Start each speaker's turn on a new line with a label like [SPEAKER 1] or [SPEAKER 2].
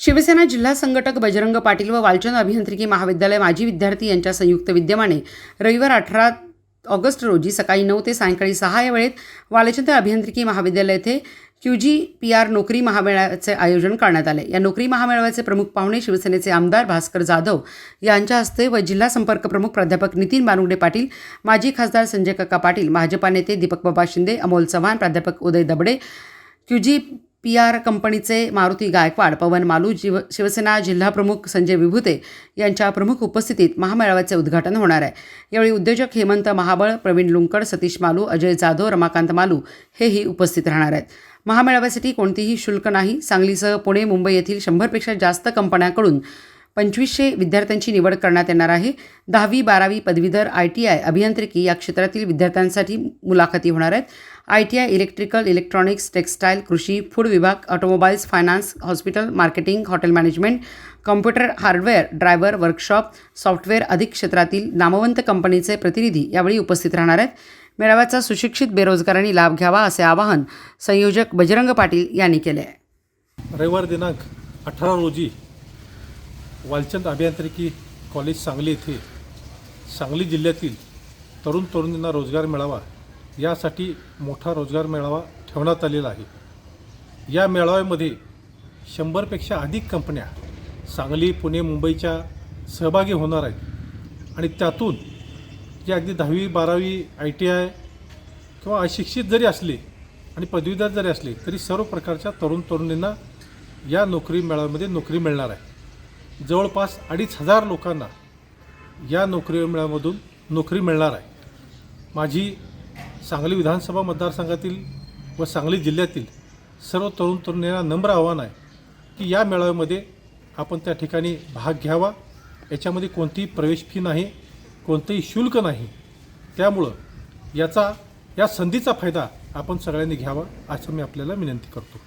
[SPEAKER 1] शिवसेना जिल्हा संघटक बजरंग पाटील व वालचंद अभियांत्रिकी महाविद्यालय माजी विद्यार्थी यांच्या संयुक्त विद्यमाने रविवार अठरा ऑगस्ट रोजी सकाळी नऊ ते सायंकाळी सहा या वेळेत वालचंद अभियांत्रिकी महाविद्यालय येथे क्यू जी पी आर नोकरी महामेळाव्याचे आयोजन करण्यात आले. या नोकरी महामेळाव्याचे प्रमुख पाहुणे शिवसेनेचे आमदार भास्कर जाधव यांच्या हस्ते व जिल्हा संपर्क प्रमुख प्राध्यापक नितीन बानुगडे पाटील माजी खासदार संजय काका पाटील भाजपा नेते दीपक बाबा शिंदे अमोल चव्हाण प्राध्यापक Uday Dabde Q G P R कंपनीचे मारुती गायकवाड पवन मालू जीव शिवसेना जिल्हाप्रमुख संजय विभूते यांच्या प्रमुख उपस्थितीत महामेळाव्याचे उद्घाटन होणार आहे. यावेळी उद्योजक हेमंत महाबळ प्रवीण लुंकड सतीश मालू अजय जाधव रमाकांत मालू हेही उपस्थित राहणार आहेत. महामेळाव्यासाठी कोणतीही शुल्क नाही. सांगलीसह पुणे मुंबई येथील शंभरपेक्षा जास्त कंपन्यांकडून पंचवीसशे विद्यार्थ्यांची निवड करण्यात येणार आहे. दहावी बारावी पदवीधर आय टी आय अभियांत्रिकी या क्षेत्रातील विद्यार्थ्यांसाठी मुलाखती होणार आहेत. I T I electrical electronics textile कृषी फूड विभाग automobiles finance hospital marketing hotel management computer hardware driver workshop software अधिक क्षेत्रातील नामवंत कंपनीचे प्रतिनिधी यावेळी उपस्थित राहणार आहेत. मेळाव्याचा सुशिक्षित बेरोजगारांनी लाभ घ्यावा असे आवाहन संयोजक बजरंग पाटील यांनी केले आहे.
[SPEAKER 2] रविवार दिनांक अठरा रोजी वालचंद अभियांत्रिकी कॉलेज सांगली येथे सांगली जिल्ह्यातील तरुण तरुणींना रोजगार मिळावा यासाठी मोठा रोजगार मेळावा ठेवण्यात आलेला आहे. या मेळाव्यामध्ये शंभरपेक्षा अधिक कंपन्या सांगली पुणे मुंबईच्या सहभागी होणार आहेत. आणि त्यातून जे अगदी दहावी बारावी आय टी आय किंवा अशिक्षित जरी असले आणि पदवीधर जरी असले तरी सर्व प्रकारच्या तरुण तरुणींना या नोकरी मेळाव्यामध्ये नोकरी मिळणार आहे. जवळपास अडीच हजार लोकांना या नोकरी मेळाव्यामधून नोकरी मिळणार आहे. माझी सांगली विधानसभा मतदारसंघातील व सांगली जिल्ह्यातील सर्व तरुण तरुणींना नम्र आव्हान आहे की या मेळाव्यामध्ये आपण त्या ठिकाणी भाग घ्यावा. याच्यामध्ये कोणतीही प्रवेश फी नाही कोणतंही शुल्क नाही. त्यामुळं याचा या संधीचा फायदा आपण सगळ्यांनी घ्यावा असं मी आपल्याला विनंती करतो.